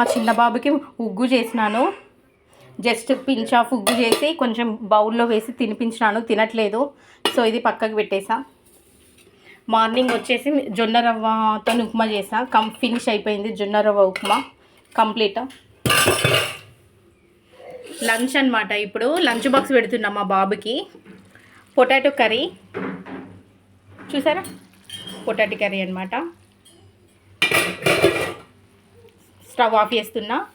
మా చిన్న బాబుకి ఉగ్గు చేసినాను. జస్ట్ పించ్ ఆఫ్ ఉగ్గు చేసి కొంచెం బౌల్లో వేసి తినిపించినాను తినట్లేదు. సో ఇది పక్కకు పెట్టేసా. మార్నింగ్ వచ్చేసి జొన్న రవ్వతో ఉప్మా చేసా. కం ఫినిష్ అయిపోయింది జొన్న రవ్వ ఉప్మా కంప్లీట్. లంచ్ అనమాట ఇప్పుడు. లంచ్ బాక్స్ పెడుతున్నాం మా బాబుకి. Potato curry. చూసారా? పొటాటో కర్రీ అనమాట స్టవ్ ఆఫ్ చేస్తున్నా.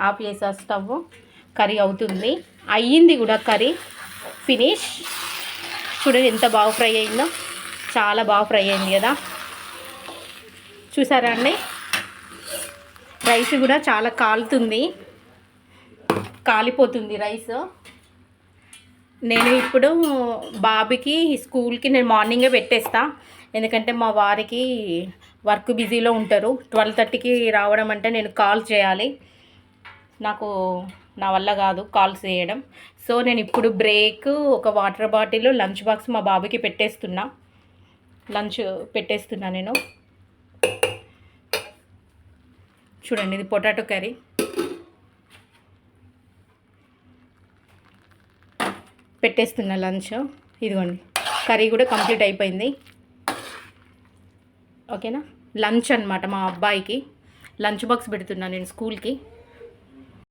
ఆఫ్ చేసా స్టవ్. కర్రీ అవుతుంది. అయ్యింది కూడా కర్రీ. ఫినిష్. చూడండి ఎంత బాగా ఫ్రై అయిందో. చాలా బాగా ఫ్రై అయింది కదా. చూసారా అండి? రైస్ కూడా చాలా కాలుతుంది. కాలిపోతుంది రైస్. నేను ఇప్పుడు బాబుకి స్కూల్కి నేను మార్నింగే పెట్టేస్తా. ఎందుకంటే మా వారికి వర్క్ బిజీలో ఉంటారు. ట్వెల్వ్ థర్టీకి రావడం అంటే నేను కాల్ చేయాలి. నాకు నా వల్ల కాదు కాల్స్ చేయడం. సో నేను ఇప్పుడు బ్రేక్ ఒక వాటర్ బాటిల్ లంచ్ బాక్స్ మా బాబుకి పెట్టేస్తున్నా. లంచ్ పెట్టేస్తున్నా నేను. చూడండి ఇది పొటాటో కర్రీ. పెట్టేస్తున్నా లంచ్. ఇదిగోండి. కర్రీ కూడా కంప్లీట్ అయిపోయింది. ఓకేనా? లంచ్ అన్నమాట మా అబ్బాయికి. లంచ్ బాక్స్ పెడుతున్నా నేను స్కూల్కి.